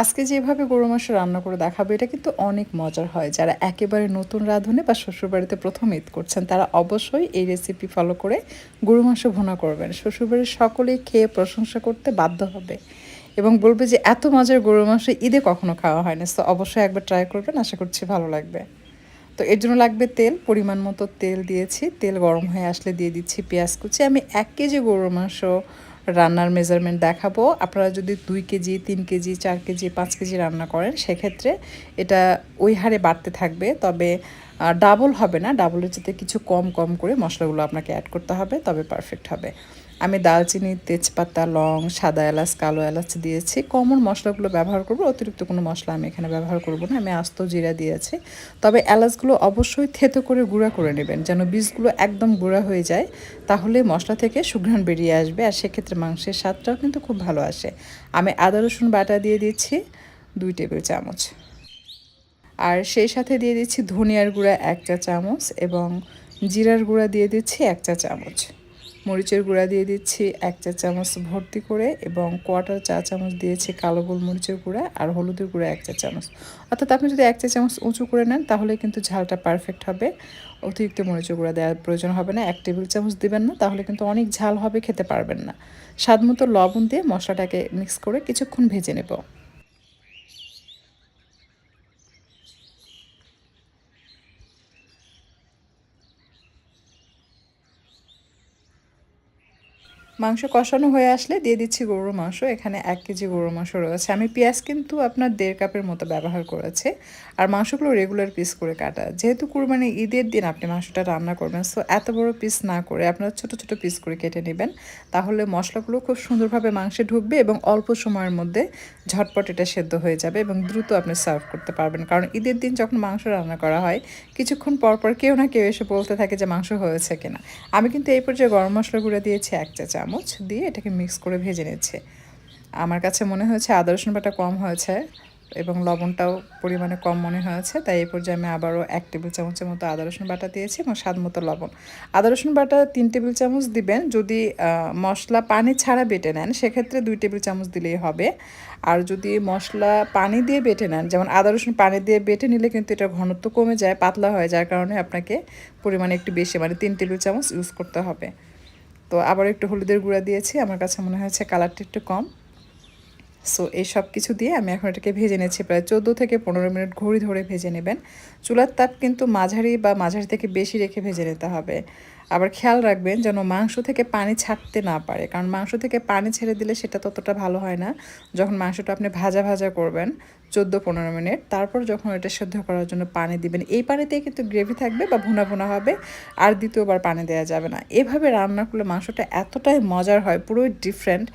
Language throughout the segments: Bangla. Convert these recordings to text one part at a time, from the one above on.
আজকে যেভাবে গরু মাংস রান্না করে দেখাবো, এটা কিন্তু অনেক মজার হয়। যারা একেবারে নতুন রাঁধুনে বা শ্বশুরবাড়িতে প্রথম ঈদ করছেন, তারা অবশ্যই এই রেসিপি ফলো করে গরু মাংস ভুনা করবেন। শ্বশুরবাড়ির সকলেই খেয়ে প্রশংসা করতে বাধ্য হবে এবং বলবে যে, এত মজার গরু মাংস ঈদে কখনো খাওয়া হয় না তো অবশ্যই একবার ট্রাই করবেন, আশা করছি ভালো লাগবে। তো এর জন্য লাগবে তেল, পরিমাণ মতো তেল দিয়েছি। তেল গরম হয়ে আসলে দিয়ে দিচ্ছি পেঁয়াজ কুচি। আমি এক কেজি গরুর মাংস রান্নার মেজারমেন্ট দেখাবো। আপনারা যদি দুই কেজি, তিন কেজি, চার কেজি, পাঁচ কেজি রান্না করেন, সেক্ষেত্রে এটা ওই হারে বাড়তে থাকবে। তবে ডাবল হবে না। ডাবলের যাতে কিছু কম কম করে মশলাগুলো আপনাকে অ্যাড করতে হবে, তবে পারফেক্ট হবে। আমি দালচিনি তেজপাতা, লং, সাদা এলাচ, কালো এলাচ দিয়েছি। কমন মশলাগুলো ব্যবহার করব, অতিরিক্ত কোনো মশলা আমি এখানে ব্যবহার করব না, আমি আস্ত জিরা দিয়েছি। তবে এলাচগুলো অবশ্যই থেতো করে গুঁড়া করে নেবেন, যেন বীজগুলো একদম গুঁড়া হয়ে যায়, তাহলে মশলা থেকে সুঘ্রাণ বেরিয়ে আসবে, আর সেক্ষেত্রে মাংসের স্বাদটাও কিন্তু খুব ভালো আসে। আমি আদা, রসুন বাটা দিয়ে দিচ্ছি, দুই টেবিল চামচ। আর সেই সাথে দিয়ে দিচ্ছি ধনিয়ার গুঁড়া এক চা চামচ এবং জিরার গুঁড়া দিয়ে দিচ্ছি এক চা চামচ। মরিচের গুঁড়া দিয়ে দিচ্ছি, এক চা চামচ ভর্তি করে এবং কোয়াটার চা চামচ দিয়েছি কালো গোল মরিচের গুঁড়া আর হলুদের গুঁড়া এক চা চামচ। অর্থাৎ আপনি যদি এক চা চামচ উঁচু করে নেন তাহলে কিন্তু ঝালটা পারফেক্ট হবে। অতিরিক্ত মরিচের গুঁড়া দেওয়ার প্রয়োজন হবে না, এক টেবিল চামচ দিবেন না, তাহলে কিন্তু অনেক ঝাল হবে, খেতে পারবেন না। স্বাদ মতো লবণ দিয়ে মশলাটাকে মিক্স করে কিছুক্ষণ ভেজে নেব। মাংস কষানো হয়ে আসলে দিয়ে দিচ্ছি গরুর মাংস। এখানে এক কেজি গরুর মাংস রয়েছে। আমি পেঁয়াজ কিন্তু আপনার দেড় কাপের মতো ব্যবহার করেছি। আর মাংসগুলো রেগুলার পিস করে কাটা। যেহেতু কুরবানি ঈদের দিন আপনি মাংসটা রান্না করবেন সো এত বড় পিস না করে আপনারা ছোট ছোট পিস করে কেটে নেবেন। তাহলে মশলাগুলো খুব সুন্দরভাবে মাংসে ঢুকবে এবং অল্প সময়ের মধ্যে ঝটপট এটা সেদ্ধ হয়ে যাবে এবং দ্রুত আপনি সার্ভ করতে পারবেন। কারণ ঈদের দিন যখন মাংস রান্না করা হয়, কিছুক্ষণ পর পর কেউ না কেউ এসে বলতে থাকে যে মাংস হয়েছে কিনা। আমি কিন্তু এই পর্যায়ে গরম মশলা গুঁড়া দিয়েছি এক চা চামচ দিয়ে এটাকে মিক্স করে ভেজে নিচ্ছে। আমার কাছে মনে হয়েছে আদা, রসুন বাটা কম হয়েছে এবং লবণটাও পরিমাণে কম মনে হয়েছে, তাই এই পর্যায়ে আমি আবারও এক টেবিল চামচের মতো আদা, রসুন বাটা দিয়েছি এবং স্বাদ মতো লবণ। আদা, রসুন বাটা তিন টেবিল চামচ দিবেন, যদি মশলা পানি ছাড়া বেটে নেন, সেক্ষেত্রে দুই টেবিল চামচ দিলেই হবে। আর যদি মশলা পানি দিয়ে বেটে নেন, যেমন আদা, রসুন পানি দিয়ে বেটে নিলে কিন্তু এটা ঘনত্ব কমে যায়, পাতলা হয় যার কারণে আপনাকে পরিমাণে একটু বেশি মানে তিন টেবিল চামচ ইউজ করতে হবে। তো আবার একটু হলুদের গুঁড়া দিয়েছি। আমার কাছে মনে হয়েছে কালারটা একটু কম। সো এই সব কিছু দিয়ে আমি এখন এটাকে ভেজে নিয়েছি প্রায় চোদ্দ থেকে পনেরো মিনিট ঘড়ি ধরে ভেজে নেবেন। চুলার তাপ কিন্তু মাঝারি বা মাঝারি থেকে বেশি রেখে ভেজে নিতে হবে। আবার খেয়াল রাখবেন যেন মাংস থেকে পানি ছাড়তে না পারে। কারণ মাংস থেকে পানি ছেড়ে দিলে সেটা ততটা ভালো হয় না। যখন মাংসটা আপনি ভাজা ভাজা করবেন চোদ্দ পনেরো মিনিট, তারপর যখন এটা সেদ্ধ করার জন্য পানি দিবেন, এই পানিতেই কিন্তু গ্রেভি থাকবে বা ভুনা ভুনা হবে, আর দ্বিতীয়বার পানি দেওয়া যাবে না। এভাবে রান্না করলে মাংসটা এতটাই মজার হয়, পুরোই ডিফারেন্ট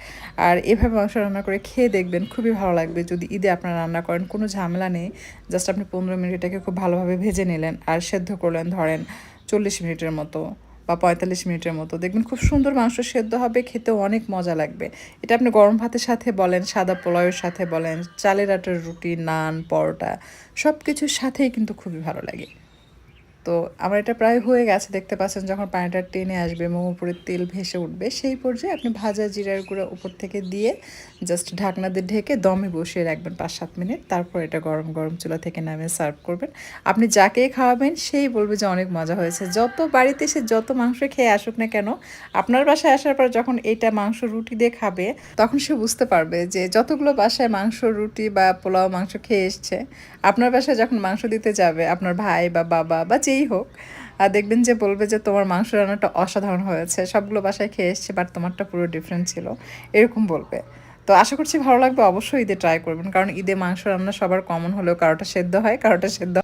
আর এভাবে মাংস রান্না করে খেয়ে দেখবেন খুবই ভালো লাগবে। যদি ঈদে আপনারা রান্না করেন, কোনো ঝামেলা নেই। জাস্ট আপনি পনেরো মিনিট এটাকে খুব ভালোভাবে ভেজে নিলেন আর সেদ্ধ করলেন ধরেন চল্লিশ মিনিটের মতো। বা পঁয়তাল্লিশ মিনিটের মতো। দেখবেন খুব সুন্দর মাংস সেদ্ধ হবে খেতে অনেক মজা লাগবে। এটা আপনি গরম ভাতের সাথে বলেন, সাদা পোলাওয়ের সাথে বলেন, চালের আটার রুটি, নান, পরোটা সব কিছুর সাথেই কিন্তু খুবই ভালো লাগে। তো আমার এটা প্রায় হয়ে গেছে, দেখতে পাচ্ছেন যখন পানিটা টেনে আসবে এবং উপরে তেল ভেসে উঠবে, সেই পর্যায়ে আপনি ভাজা জিরার গুঁড়ো উপর থেকে দিয়ে জাস্ট ঢাকনা দিয়ে ঢেকে দমে বসিয়ে রাখবেন পাঁচ সাত মিনিট, তারপর এটা গরম গরম চুলা থেকে নামিয়ে সার্ভ করবেন। আপনি যাকে খাওয়াবেন, সেই বলবে যে অনেক মজা হয়েছে। যত বাড়িতে এসে যত মাংস খেয়ে আসুক না কেন, আপনার বাসায় আসার পর যখন এইটা মাংস রুটি দিয়ে খাবে, তখন সে বুঝতে পারবে যে যতগুলো বাসায় মাংস, রুটি বা পোলাও মাংস খেয়ে এসছে, আপনার বাসায় যখন মাংস দিতে যাবে, আপনার ভাই বা বাবা বা যেই হোক। আর দেখবেন যে বলবে যে তোমার মাংস রান্নাটা অসাধারণ হয়েছে, সবগুলো বাসায় খেয়ে এসছে বাট তোমারটা পুরো ডিফারেন্ট ছিল। এরকম বলবে। তো আশা করছি ভালো লাগবে, অবশ্যই ঈদে ট্রাই করবেন, কারণ ঈদে মাংস রান্না সবার কমন হলেও কারোটা সেদ্ধ হয়, কারোটা সেদ্ধ